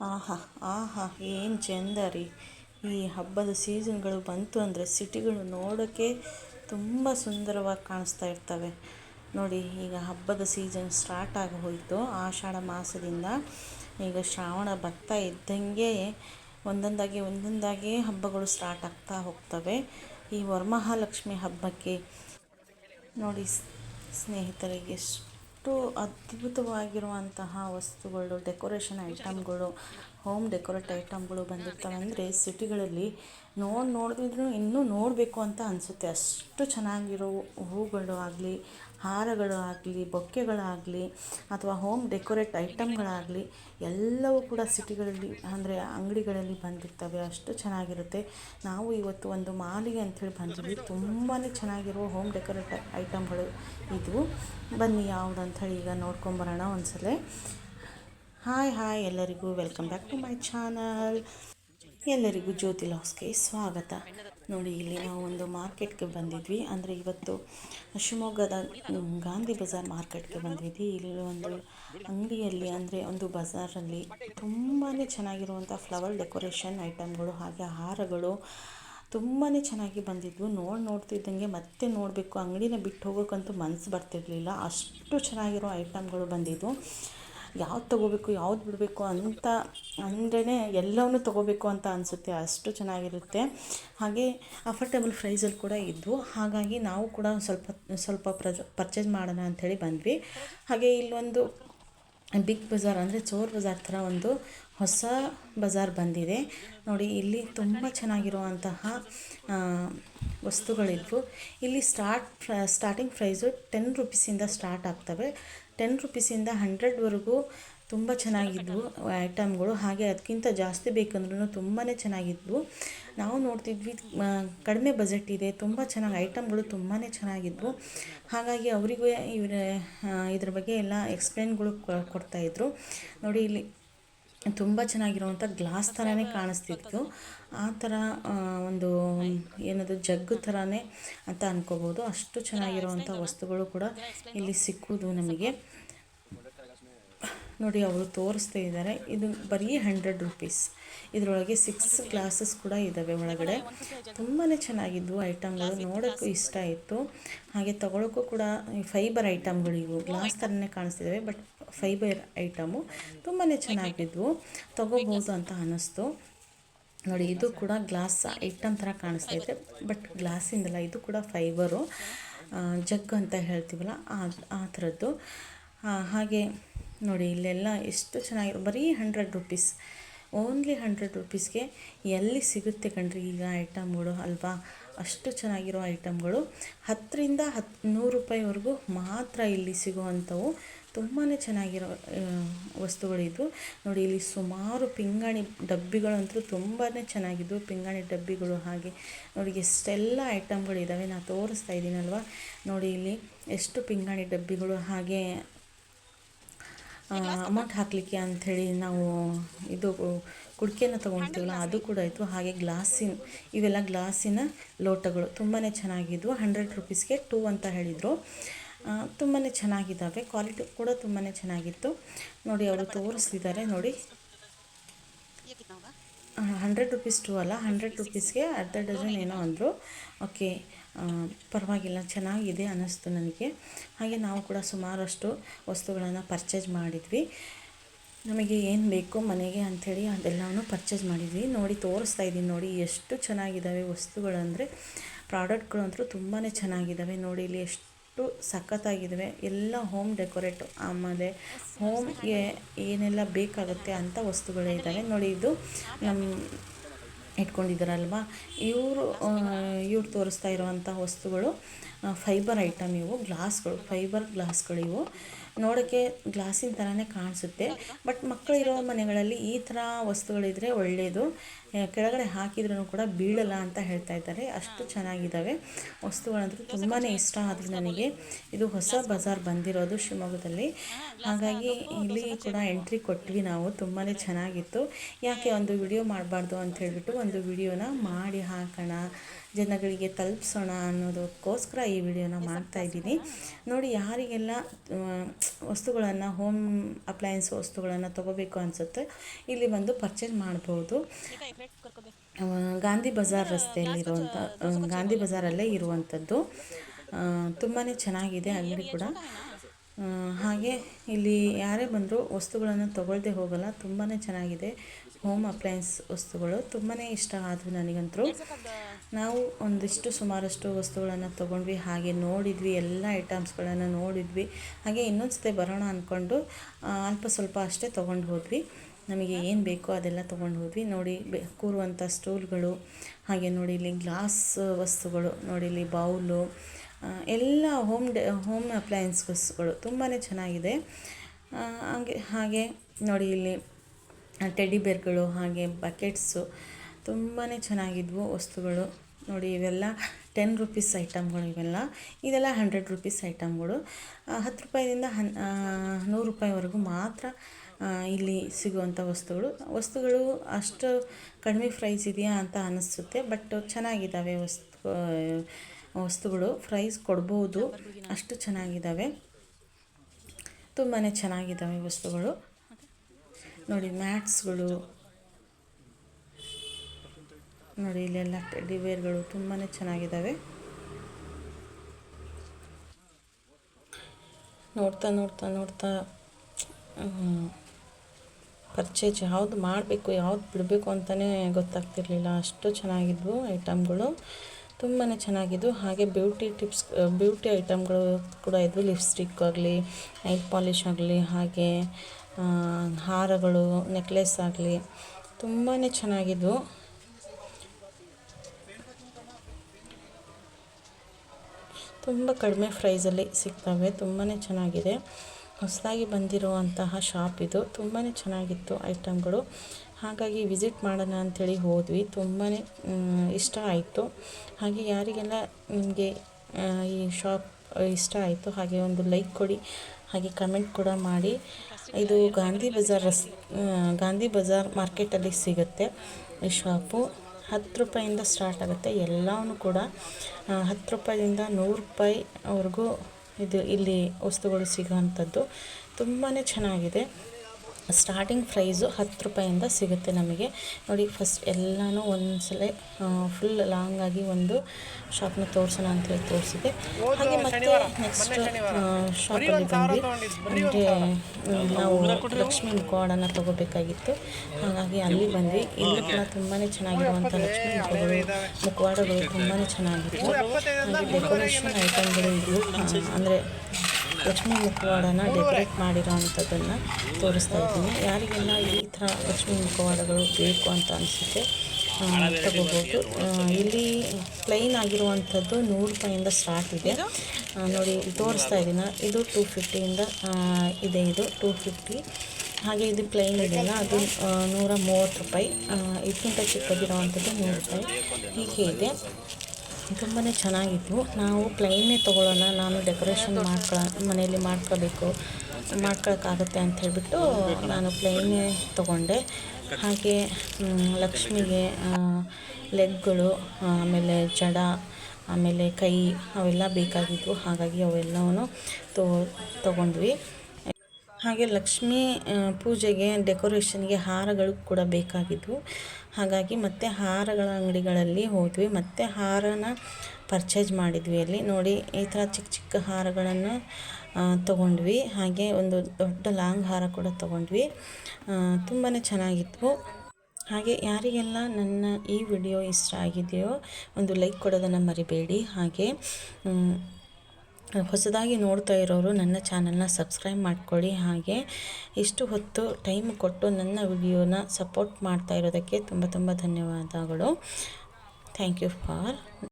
ಆಹಾ ಆಹಾ, ಏನು ಚೆಂದ ರೀ ಈ ಹಬ್ಬದ ಸೀಸನ್ಗಳು ಬಂತು ಅಂದರೆ ಸಿಟಿಗಳು ನೋಡೋಕ್ಕೆ ತುಂಬ ಸುಂದರವಾಗಿ ಕಾಣಿಸ್ತಾ ಇರ್ತವೆ. ನೋಡಿ, ಈಗ ಹಬ್ಬದ ಸೀಸನ್ ಸ್ಟಾರ್ಟ್ ಆಗಿ ಹೋಯಿತು. ಆಷಾಢ ಮಾಸದಿಂದ ಈಗ ಶ್ರಾವಣ ಬರ್ತಾ ಇದ್ದಂಗೆ ಒಂದೊಂದಾಗಿ ಒಂದೊಂದಾಗಿ ಹಬ್ಬಗಳು ಸ್ಟಾರ್ಟ್ ಆಗ್ತಾ ಹೋಗ್ತವೆ. ಈ ವರಮಹಾಲಕ್ಷ್ಮಿ ಹಬ್ಬಕ್ಕೆ ನೋಡಿ ಸ್ನೇಹಿತರೆ ಎಷ್ಟು ಅದ್ಭುತವಾಗಿರುವಂತಹ ವಸ್ತುಗಳು ಡೆಕೋರೇಷನ್ ಐಟಮ್ಗಳು ಹೋಮ್ ಡೆಕೋರೇಟ್ ಐಟಮ್ಗಳು ಬಂದಿರ್ತವೆ ಅಂದರೆ ಸಿಟಿಗಳಲ್ಲಿ ನೋಡಿ ನೋಡಿದ್ರು ಇನ್ನೂ ನೋಡಬೇಕು ಅಂತ ಅನಿಸುತ್ತೆ. ಅಷ್ಟು ಚೆನ್ನಾಗಿರೋ ಹೂಗಳು ಆಗಲಿ, ಹಾರಗಳು ಆಗಲಿ, ಬೊಕ್ಕೆಗಳಾಗಲಿ ಅಥವಾ ಹೋಮ್ ಡೆಕೋರೇಟ್ ಐಟಮ್ಗಳಾಗಲಿ ಎಲ್ಲವೂ ಕೂಡ ಸಿಟಿಗಳಲ್ಲಿ ಅಂದರೆ ಅಂಗಡಿಗಳಲ್ಲಿ ಬಂದಿರ್ತವೆ. ಅಷ್ಟು ಚೆನ್ನಾಗಿರುತ್ತೆ. ನಾವು ಇವತ್ತು ಒಂದು ಮಾಲಿಗೆ ಅಂಥೇಳಿ ಬಂದಿದ್ವಿ. ತುಂಬಾ ಚೆನ್ನಾಗಿರೋ ಹೋಮ್ ಡೆಕೋರೇಟ್ ಐಟಮ್ಗಳು ಇದ್ವು ಬನ್ನಿ, ಯಾವುದು ಅಂಥೇಳಿ ಈಗ ನೋಡ್ಕೊಂಬರೋಣ ಒಂದ್ಸಲ. ಹಾಯ್ ಹಾಯ್ ಎಲ್ಲರಿಗೂ welcome back to my channel. ಎಲ್ಲರಿಗೂ ಜ್ಯೋತಿ ಲಾಸ್ಗೆ ಸ್ವಾಗತ. ನೋಡಿ, ಇಲ್ಲಿ ನಾವು ಒಂದು ಮಾರ್ಕೆಟ್ಗೆ ಬಂದಿದ್ವಿ. ಅಂದರೆ ಇವತ್ತು ಶಿವಮೊಗ್ಗದ ಗಾಂಧಿ ಬಜಾರ್ ಮಾರ್ಕೆಟ್ಗೆ ಬಂದಿದ್ವಿ. ಇಲ್ಲಿ ಒಂದು ಅಂಗಡಿಯಲ್ಲಿ, ಅಂದರೆ ಒಂದು ಬಜಾರಲ್ಲಿ ತುಂಬಾ ಚೆನ್ನಾಗಿರುವಂಥ ಫ್ಲವರ್ ಡೆಕೋರೇಷನ್ ಐಟಮ್ಗಳು ಹಾಗೆ ಹಾರಗಳು ತುಂಬಾ ಚೆನ್ನಾಗಿ ಬಂದಿದ್ವು. ನೋಡಿ ನೋಡ್ತಿದ್ದಂಗೆ ಮತ್ತೆ ನೋಡಬೇಕು. ಅಂಗಡಿನ ಬಿಟ್ಟು ಹೋಗೋಕ್ಕಂತೂ ಮನಸ್ಸು ಬರ್ತಿರ್ಲಿಲ್ಲ. ಅಷ್ಟು ಚೆನ್ನಾಗಿರೋ ಐಟಮ್ಗಳು ಬಂದಿದ್ವು ಯಾವ್ದು ತೊಗೋಬೇಕು, ಯಾವ್ದು ಬಿಡಬೇಕು ಅಂತ ಅಂದ್ರೇ ಎಲ್ಲವನ್ನೂ ತೊಗೋಬೇಕು ಅಂತ ಅನಿಸುತ್ತೆ. ಅಷ್ಟು ಚೆನ್ನಾಗಿರುತ್ತೆ. ಹಾಗೆ ಅಫರ್ಟೇಬಲ್ ಪ್ರೈಸಲ್ಲಿ ಕೂಡ ಇದ್ದವು ಹಾಗಾಗಿ ನಾವು ಕೂಡ ಸ್ವಲ್ಪ ಸ್ವಲ್ಪ ಪ್ರಜ, ಪರ್ಚೇಸ್ ಮಾಡೋಣ ಅಂಥೇಳಿ ಬಂದ್ವಿ. ಹಾಗೆ ಇಲ್ಲೊಂದು ಬಿಗ್ ಬಜಾರ್ ಅಂದರೆ ಚೋರ್ ಬಜಾರ್ ಥರ ಒಂದು ಹೊಸ ಬಜಾರ್ ಬಂದಿದೆ. ನೋಡಿ, ಇಲ್ಲಿ ತುಂಬ ಚೆನ್ನಾಗಿರುವಂತಹ ವಸ್ತುಗಳಿದ್ವು. ಇಲ್ಲಿ ಸ್ಟಾರ್ಟ್, ಸ್ಟಾರ್ಟಿಂಗ್ ಪ್ರೈಸು ಟೆನ್ ರುಪೀಸಿಂದ ಸ್ಟಾರ್ಟ್ ಆಗ್ತವೆ. ಟೆನ್ ರುಪೀಸಿಂದ ಹಂಡ್ರೆಡ್ವರೆಗೂ ತುಂಬ ಚೆನ್ನಾಗಿದ್ವು ಐಟಮ್ಗಳು ಹಾಗೆ ಅದಕ್ಕಿಂತ ಜಾಸ್ತಿ ಬೇಕಂದ್ರೂ ತುಂಬಾ ಚೆನ್ನಾಗಿದ್ವು. ನಾವು ನೋಡ್ತಿದ್ವಿ ಕಡಿಮೆ ಬಜೆಟ್ ಇದೆ, ತುಂಬ ಚೆನ್ನಾಗಿ ಐಟಮ್ಗಳು ತುಂಬಾ ಚೆನ್ನಾಗಿದ್ವು. ಹಾಗಾಗಿ ಅವರಿಗೂ ಇವರ ಇದ್ರ ಬಗ್ಗೆ ಎಲ್ಲ ಎಕ್ಸ್ಪ್ಲೇನ್ಗಳು ಕೊಡ್ತಾಯಿದ್ರು ನೋಡಿ ಇಲ್ಲಿ ತುಂಬ ಚೆನ್ನಾಗಿರುವಂಥ ಗ್ಲಾಸ್ ಥರನೇ ಕಾಣಿಸ್ತಿತ್ತು. ಆ ಥರ ಒಂದು ಏನದು ಜಗ್ಗು ಥರನೇ ಅಂತ ಅನ್ಕೋಬೋದು ಅಷ್ಟು ಚೆನ್ನಾಗಿರುವಂಥ ವಸ್ತುಗಳು ಕೂಡ ಇಲ್ಲಿ ಸಿಕ್ಕುವುದು ನಮಗೆ. ನೋಡಿ, ಅವರು ತೋರಿಸ್ತಾ ಇದ್ದಾರೆ. ಇದು ಬರೀ ಹಂಡ್ರೆಡ್ ರುಪೀಸ್ ಇದರೊಳಗೆ ಸಿಕ್ಸ್ ಗ್ಲಾಸಸ್ ಕೂಡ ಇದ್ದಾವೆ ಒಳಗಡೆ. ತುಂಬಾ ಚೆನ್ನಾಗಿದ್ವು ಐಟಮ್ಗಳು ನೋಡೋಕ್ಕೂ ಇಷ್ಟ ಇತ್ತು ಹಾಗೆ ತೊಗೊಳಕ್ಕೂ ಕೂಡ ಫೈಬರ್ ಐಟಮ್ಗಳು ಇವು. ಗ್ಲಾಸ್ ಥರನೇ ಕಾಣಿಸ್ತಿದ್ದಾವೆ ಬಟ್ ಫೈಬರ್ ಐಟಮು ತುಂಬಾ ಚೆನ್ನಾಗಿದ್ವು. ತೊಗೋಬೋದು ಅಂತ ಅನ್ನಿಸ್ತು ನೋಡಿ, ಇದು ಕೂಡ ಗ್ಲಾಸ್ ಐಟಮ್ ಥರ ಕಾಣಿಸ್ತಾ ಇದೆ ಬಟ್ ಗ್ಲಾಸಿಂದಲ್ಲ, ಇದು ಕೂಡ ಫೈಬರು. ಜಗ್ ಅಂತ ಹೇಳ್ತೀವಲ್ಲ ಆ ಥರದ್ದು. ಹಾಗೆ ನೋಡಿ, ಇಲ್ಲೆಲ್ಲ ಎಷ್ಟು ಚೆನ್ನಾಗಿರೋ ಬರೀ ಹಂಡ್ರೆಡ್ ರುಪೀಸ್ ಓನ್ಲಿ ಹಂಡ್ರೆಡ್ ರುಪೀಸ್ಗೆ ಎಲ್ಲಿ ಸಿಗುತ್ತೆ ಕಣ್ರಿ ಈಗ ಐಟಮ್ಗಳು, ಅಲ್ವಾ? ಅಷ್ಟು ಚೆನ್ನಾಗಿರೋ ಐಟಮ್ಗಳು. ಹತ್ತರಿಂದ ಹತ್ತು ನೂರು ರೂಪಾಯಿವರೆಗೂ ಮಾತ್ರ ಇಲ್ಲಿ ಸಿಗುವಂಥವು. ತುಂಬಾ ಚೆನ್ನಾಗಿರೋ ವಸ್ತುಗಳಿದ್ವು. ನೋಡಿ, ಇಲ್ಲಿ ಸುಮಾರು ಪಿಂಗಾಣಿ ಡಬ್ಬಿಗಳಂತೂ ತುಂಬಾ ಚೆನ್ನಾಗಿದ್ವು. ಪಿಂಗಾಣಿ ಡಬ್ಬಿಗಳು ಹಾಗೆ. ನೋಡಿ, ಎಷ್ಟೆಲ್ಲ ಐಟಮ್ಗಳಿದ್ದಾವೆ ನಾನು ತೋರಿಸ್ತಾ ಇದ್ದೀನಲ್ವ? ನೋಡಿ, ಇಲ್ಲಿ ಎಷ್ಟು ಪಿಂಗಾಣಿ ಡಬ್ಬಿಗಳು ಹಾಗೆ ಅಮೌಂಟ್ ಹಾಕಲಿಕ್ಕೆ ಅಂಥೇಳಿ ನಾವು ಇದು ಕುಡಿಕೆನ ತೊಗೊಳ್ತೀವಲ್ಲ ಅದು ಕೂಡ ಇತ್ತು. ಹಾಗೆ ಗ್ಲಾಸಿನ, ಇವೆಲ್ಲ ಗ್ಲಾಸಿನ ಲೋಟಗಳು. ತುಂಬಾ ಚೆನ್ನಾಗಿದ್ವು. ಹಂಡ್ರೆಡ್ ರುಪೀಸ್ಗೆ ಟೂ ಅಂತ ಹೇಳಿದರು. ತುಂಬಾ ಚೆನ್ನಾಗಿದ್ದಾವೆ. ಕ್ವಾಲಿಟಿ ಕೂಡ ತುಂಬಾ ಚೆನ್ನಾಗಿತ್ತು. ನೋಡಿ ಅವರು ತೋರಿಸ್ತಿದ್ದಾರೆ ನೋಡಿ. ಹಂಡ್ರೆಡ್ ರುಪೀಸ್ ಟು ಅಲ್ಲ ಹಂಡ್ರೆಡ್ ರುಪೀಸ್ಗೆ ಅರ್ಧ ಡಜನ್ ಏನೋ ಅಂದರು. ಓಕೆ ಪರವಾಗಿಲ್ಲ, ಚೆನ್ನಾಗಿದೆ ಅನ್ನಿಸ್ತು ನನಗೆ. ಹಾಗೆ ನಾವು ಕೂಡ ಸುಮಾರಷ್ಟು ವಸ್ತುಗಳನ್ನು ಪರ್ಚೇಸ್ ಮಾಡಿದ್ವಿ. ನಮಗೆ ಏನು ಬೇಕು ಮನೆಗೆ ಅಂಥೇಳಿ ಅದೆಲ್ಲವನ್ನು ಪರ್ಚೇಸ್ ಮಾಡಿದ್ವಿ. ನೋಡಿ ತೋರಿಸ್ತಾ ಇದ್ದೀನಿ ನೋಡಿ ಎಷ್ಟು ಚೆನ್ನಾಗಿದ್ದಾವೆ ವಸ್ತುಗಳಂದರೆ. ಪ್ರಾಡಕ್ಟ್ಗಳು ಅಂತೂ ತುಂಬಾ ಚೆನ್ನಾಗಿದ್ದಾವೆ. ನೋಡಿ ಇಲ್ಲಿ ಎಷ್ಟು ಸಖತ್ತಾಗಿದ್ದಾವೆ. ಎಲ್ಲ ಹೋಮ್ ಡೆಕೋರೇಟು ಆಮೇಲೆ ಹೋಮ್ಗೆ ಏನೆಲ್ಲ ಬೇಕಾಗುತ್ತೆ ಅಂಥ ವಸ್ತುಗಳೇ ಇದ್ದಾವೆ. ನೋಡಿ ಇದು ನಮ್ಮ ಇಟ್ಕೊಂಡಿದ್ದಾರಲ್ವ? ಇವರು ಇವ್ರು ತೋರಿಸ್ತಾ ಇರುವಂಥ ವಸ್ತುಗಳು ಫೈಬರ್ ಐಟಮ್ ಇವು ಗ್ಲಾಸ್ಗಳು ಫೈಬರ್ ಗ್ಲಾಸ್ಗಳಿವು ನೋಡೋಕ್ಕೆ ಗ್ಲಾಸಿನ ಥರನೇ ಕಾಣಿಸುತ್ತೆ. ಬಟ್ ಮಕ್ಕಳಿರೋ ಮನೆಗಳಲ್ಲಿ ಈ ಥರ ವಸ್ತುಗಳಿದ್ದರೆ ಒಳ್ಳೆಯದು ಕೆಳಗಡೆ ಹಾಕಿದ್ರೂ ಕೂಡ ಬೀಳಲ್ಲ ಅಂತ ಹೇಳ್ತಾ ಇದ್ದಾರೆ. ಅಷ್ಟು ಚೆನ್ನಾಗಿದ್ದಾವೆ. ವಸ್ತುಗಳಂತೂ ತುಂಬಾ ಇಷ್ಟ ಆದರೂ ನನಗೆ. ಇದು ಹೊಸ ಬಜಾರ್ ಬಂದಿರೋದು ಶಿವಮೊಗ್ಗದಲ್ಲಿ. ಹಾಗಾಗಿ ಇಲ್ಲಿ ಕೂಡ ಎಂಟ್ರಿ ಕೊಟ್ವಿ ನಾವು. ತುಂಬಾ ಚೆನ್ನಾಗಿತ್ತು. ಯಾಕೆ ಒಂದು ವಿಡಿಯೋ ಮಾಡಬಾರ್ದು ಅಂತ ಹೇಳಿಬಿಟ್ಟು ಒಂದು ವಿಡಿಯೋನ ಮಾಡಿ ಹಾಕೋಣ. ಜನಗಳಿಗೆ ತಲುಪಿಸೋಣ ಅನ್ನೋದಕ್ಕೋಸ್ಕರ ಈ ವಿಡಿಯೋನ ಮಾಡ್ತಾಯಿದ್ದೀನಿ ನೋಡಿ ಯಾರಿಗೆಲ್ಲ ವಸ್ತುಗಳನ್ನು ಹೋಮ್ ಅಪ್ಲಯನ್ಸ್ ವಸ್ತುಗಳನ್ನು ತೊಗೋಬೇಕು ಅನಿಸುತ್ತೆ ಇಲ್ಲಿ ಬಂದು ಪರ್ಚೇಸ್ ಮಾಡ್ಬೋದು. ಗಾಂಧಿ ಬಜಾರ್ ರಸ್ತೆಯಲ್ಲಿರುವಂಥ ಗಾಂಧಿ ಬಜಾರಲ್ಲೇ ಇರುವಂಥದ್ದು. ತುಂಬಾ ಚೆನ್ನಾಗಿದೆ ಅಂಗಡಿ ಕೂಡ. ಹಾಗೆ ಇಲ್ಲಿ ಯಾರೇ ಬಂದರೂ ವಸ್ತುಗಳನ್ನು ತೊಗೊಳ್ದೆ ಹೋಗಲ್ಲ ತುಂಬಾ ಚೆನ್ನಾಗಿದೆ. ಹೋಮ್ ಅಪ್ಲಯನ್ಸ್ ವಸ್ತುಗಳು ತುಂಬಾ ಇಷ್ಟ ಆದವು ನನಗಂತೂ. ನಾವು ಒಂದಿಷ್ಟು ಸುಮಾರಷ್ಟು ವಸ್ತುಗಳನ್ನು ತೊಗೊಂಡ್ವಿ, ಹಾಗೆ ನೋಡಿದ್ವಿ, ಎಲ್ಲ ಐಟಮ್ಸ್ಗಳನ್ನು ನೋಡಿದ್ವಿ. ಹಾಗೆ ಇನ್ನೊಂದು ಸತಿ ಬರೋಣ ಅಂದ್ಕೊಂಡು ಅಲ್ಪ ಸ್ವಲ್ಪ ಅಷ್ಟೇ ತೊಗೊಂಡು ಹೋದ್ವಿ. ನಮಗೆ ಏನು ಬೇಕೋ ಅದೆಲ್ಲ ತೊಗೊಂಡು ಹೋದ್ವಿ. ನೋಡಿ, ಬೆ, ಕೂರುವಂಥ ಸ್ಟೂಲ್ಗಳು, ಹಾಗೆ ನೋಡಿ ಇಲ್ಲಿ ಗ್ಲಾಸ್ ವಸ್ತುಗಳು, ನೋಡಿ ಇಲ್ಲಿ ಬೌಲು ಎಲ್ಲ ಹೋಮ್ ಡೆ, ಹೋಮ್ ಅಪ್ಲಯನ್ಸ್ಗಳು ತುಂಬಾ ಚೆನ್ನಾಗಿದೆ. ಹಾಗೆ ಹಾಗೆ ನೋಡಿ ಇಲ್ಲಿ ಟೆಡಿ ಬೇರ್ಗಳು, ಹಾಗೆ ಬಕೆಟ್ಸು ತುಂಬಾ ಚೆನ್ನಾಗಿದ್ವು ವಸ್ತುಗಳು. ನೋಡಿ, ಇವೆಲ್ಲ ಟೆನ್ ರುಪೀಸ್ ಐಟಮ್ಗಳು ಇವೆಲ್ಲ. ಇದೆಲ್ಲ ಹಂಡ್ರೆಡ್ ರುಪೀಸ್ ಐಟಮ್ಗಳು ಹತ್ತು ರೂಪಾಯಿದಿಂದ ಹನ್ ನೂರು ರೂಪಾಯಿವರೆಗೂ ಮಾತ್ರ ಇಲ್ಲಿ ಸಿಗುವಂಥ ವಸ್ತುಗಳು. ವಸ್ತುಗಳು ಅಷ್ಟು ಕಡಿಮೆ ಪ್ರೈಸ್ ಇದೆಯಾ ಅಂತ ಅನ್ನಿಸುತ್ತೆ ಬಟ್ ಚೆನ್ನಾಗಿದ್ದಾವೆ ವಸ್ತು ವಸ್ತುಗಳು. ಪ್ರೈಸ್ ಕೊಡ್ಬೋದು, ಅಷ್ಟು ಚೆನ್ನಾಗಿದ್ದಾವೆ. ತುಂಬಾ ಚೆನ್ನಾಗಿದ್ದಾವೆ ವಸ್ತುಗಳು. ನೋಡಿ, ಮ್ಯಾಟ್ಸ್ಗಳು ನೋಡಿ, ಇಲ್ಲೆಲ್ಲ ಟೆಡ್ಡಿ ಬೇರ್ಗಳು ತುಂಬಾ ಚೆನ್ನಾಗಿದ್ದಾವೆ ನೋಡ್ತಾ ನೋಡ್ತಾ ನೋಡ್ತಾ ಪರ್ಚೇಜ್ ಯಾವ್ದು ಮಾಡಬೇಕು, ಯಾವ್ದು ಬಿಡಬೇಕು ಅಂತಲೇ ಗೊತ್ತಾಗ್ತಿರ್ಲಿಲ್ಲ. ಅಷ್ಟು ಚೆನ್ನಾಗಿದ್ವು ಐಟಮ್ಗಳು. ತುಂಬಾ ಚೆನ್ನಾಗಿದ್ವು. ಹಾಗೆ ಬ್ಯೂಟಿ ಟಿಪ್ಸ್, ಬ್ಯೂಟಿ ಐಟಮ್ಗಳು ಕೂಡ ಇದ್ವು. ಲಿಪ್ಸ್ಟಿಕ್ ಆಗಲಿ ನೈಲ್ ಪಾಲಿಶ್ ಆಗಲಿ, ಹಾಗೆ ಹಾರಗಳು ನೆಕ್ಲೆಸ್ ಆಗಲಿ ತುಂಬಾ ಚೆನ್ನಾಗಿದ್ವು. ತುಂಬ ಕಡಿಮೆ ಪ್ರೈಸಲ್ಲಿ ಸಿಗ್ತವೆ ತುಂಬಾ ಚೆನ್ನಾಗಿದೆ. ಹೊಸದಾಗಿ ಬಂದಿರುವಂತಹ ಶಾಪ್ ಇದು. ತುಂಬಾ ಚೆನ್ನಾಗಿತ್ತು ಐಟಮ್ಗಳು ಹಾಗಾಗಿ ವಿಸಿಟ್ ಮಾಡೋಣ ಅಂಥೇಳಿ ಹೋದ್ವಿ. ತುಂಬಾ ಇಷ್ಟ ಆಯಿತು. ಹಾಗೆ ಯಾರಿಗೆಲ್ಲ ನಿಮಗೆ ಈ ಶಾಪ್ ಇಷ್ಟ ಆಯಿತು, ಹಾಗೆ ಒಂದು ಲೈಕ್ ಕೊಡಿ, ಹಾಗೆ ಕಮೆಂಟ್ ಕೂಡ ಮಾಡಿ. ಇದು ಗಾಂಧಿ ಬಜಾರ್ ರಸ್ ಗಾಂಧಿ ಬಜಾರ್ ಮಾರ್ಕೆಟಲ್ಲಿ ಸಿಗುತ್ತೆ ಈ ಶಾಪು. ಹತ್ತು ರೂಪಾಯಿಂದ ಸ್ಟಾರ್ಟ್ ಆಗುತ್ತೆ. ಎಲ್ಲವೂ ಕೂಡ ಹತ್ತು ರೂಪಾಯಿಂದ ನೂರು ರೂಪಾಯಿವರೆಗೂ ಇದು ಇಲ್ಲಿ ವಸ್ತುಗಳು ಸಿಗೋವಂಥದ್ದು ತುಂಬಾ ಚೆನ್ನಾಗಿದೆ. ಸ್ಟಾರ್ಟಿಂಗ್ ಪ್ರೈಸು ಹತ್ತು ರೂಪಾಯಿಂದ ಸಿಗುತ್ತೆ ನಮಗೆ. ನೋಡಿ ಫಸ್ಟ್ ಎಲ್ಲನೂ ಒಂದ್ಸಲ ಫುಲ್ ಲಾಂಗಾಗಿ ಒಂದು ಶಾಪ್ನ ತೋರಿಸೋಣ ಅಂತೇಳಿ ತೋರಿಸಿದೆ. ಹಾಗೆ ಮತ್ತೆ ನೆಕ್ಸ್ಟ್ ಶಾಪಲ್ಲಿ ಬಂದ್ವಿ. ಅಂದರೆ ನಾವು ಲಕ್ಷ್ಮಿ ಮುಖವಾಡನ ತೊಗೋಬೇಕಾಗಿತ್ತು. ಹಾಗಾಗಿ ಅಲ್ಲಿ ಬಂದ್ವಿ. ಇಲ್ಲಿ ಕೂಡ ತುಂಬಾ ಚೆನ್ನಾಗಿರುವಂಥ ಲಕ್ಷ್ಮಿ ಮುಖಗಳು, ಮುಖವಾಡಗಳು ತುಂಬಾ ಚೆನ್ನಾಗಿತ್ತು. ಹಾಗೆ ಡೆಕೋರೇಷನ್ ಐಟಮ್ಗಳು ಇದ್ವು. ಅಂದರೆ ಲಕ್ಷ್ಮೀ ಮುಖವಾಡನ ಡೆಕೋರೇಟ್ ಮಾಡಿರೋ ಅಂಥದ್ದನ್ನು ತೋರಿಸ್ತಾ ಇದ್ದೀನಿ. ಯಾರಿಗೆಲ್ಲ ಈ ಥರ ಲಕ್ಷ್ಮೀ ಮುಖವಾಡಗಳು ಬೇಕು ಅಂತ ಅನಿಸುತ್ತೆ ತಗೋಬೋದು. ಇಲ್ಲಿ ಪ್ಲೈನ್ ಆಗಿರುವಂಥದ್ದು ನೂರು ರೂಪಾಯಿಂದ ಸ್ಟಾರ್ಟ್ ಇದೆ ನೋಡಿ ತೋರಿಸ್ತಾ ಇದ್ದೀನಿ. ಇದು ಟೂ ಫಿಫ್ಟಿಯಿಂದ ಇದೆ ಇದು ಟೂ ಫಿಫ್ಟಿ ಹಾಗೆ ಇದು ಪ್ಲೈನ್ ಇದೆಯಲ್ಲ, ಅದು ನೂರ ಮೂವತ್ತು ರೂಪಾಯಿ. ಇದಕ್ಕಿಂತ ಚಿಕ್ಕದಿರೋವಂಥದ್ದು ನೂರು ರೂಪಾಯಿ. ಹೀಗೆ ಇದೆ. ತುಂಬಾ ಚೆನ್ನಾಗಿತ್ತು. ನಾವು ಪ್ಲೈನೇ ತೊಗೊಳ್ಳೋಣ, ನಾನು ಡೆಕೋರೇಷನ್ ಮಾಡ್ಕೊಳ, ಮನೆಯಲ್ಲಿ ಮಾಡ್ಕೋಬೇಕು, ಮಾಡ್ಕೊಳಕ್ಕಾಗತ್ತೆ ಅಂತ ಹೇಳಿಬಿಟ್ಟು ನಾನು ಪ್ಲೈನೇ ತೊಗೊಂಡೆ. ಹಾಗೆ ಲಕ್ಷ್ಮಿಗೆ ಲೆಗ್ಗಳು, ಆಮೇಲೆ ಜಡ, ಆಮೇಲೆ ಕೈ, ಅವೆಲ್ಲ ಬೇಕಾಗಿದ್ವು. ಹಾಗಾಗಿ ಅವೆಲ್ಲವನ್ನು ತೊ, ತೊಗೊಂಡ್ವಿ. ಹಾಗೆ ಲಕ್ಷ್ಮೀ ಪೂಜೆಗೆ ಡೆಕೋರೇಷನ್ಗೆ ಹಾರಗಳು ಕೂಡ ಬೇಕಾಗಿದ್ವು. ಹಾಗಾಗಿ ಮತ್ತೆ ಹಾರಗಳ ಅಂಗಡಿಗಳಲ್ಲಿ ಹೋದ್ವಿ. ಮತ್ತೆ ಹಾರನ ಪರ್ಚೇಸ್ ಮಾಡಿದ್ವಿ ಅಲ್ಲಿ. ನೋಡಿ, ಈ ಥರ ಚಿಕ್ಕ ಚಿಕ್ಕ ಹಾರಗಳನ್ನು ತೊಗೊಂಡ್ವಿ. ಹಾಗೆ ಒಂದು ದೊಡ್ಡ ಲಾಂಗ್ ಹಾರ ಕೂಡ ತಗೊಂಡ್ವಿ. ತುಂಬಾ ಚೆನ್ನಾಗಿತ್ತು. ಹಾಗೆ ಯಾರಿಗೆಲ್ಲ ನನ್ನ ಈ ವಿಡಿಯೋ ಇಷ್ಟ ಆಗಿದೆಯೋ ಒಂದು ಲೈಕ್ ಕೊಡೋದನ್ನು ಮರಿಬೇಡಿ. ಹಾಗೆ ಹೊಸದಾಗಿ ನೋಡ್ತಾ ಇರೋರು ನನ್ನ ಚಾನಲ್ನ ಸಬ್ಸ್ಕ್ರೈಬ್ ಮಾಡ್ಕೊಳ್ಳಿ. ಹಾಗೆ ಇಷ್ಟು ಹೊತ್ತು ಟೈಮ್ ಕೊಟ್ಟು ನನ್ನ ವಿಡಿಯೋನ ಸಪೋರ್ಟ್ ಮಾಡ್ತಾ ಇರೋದಕ್ಕೆ ತುಂಬ ತುಂಬ ಧನ್ಯವಾದಗಳು. Thank you for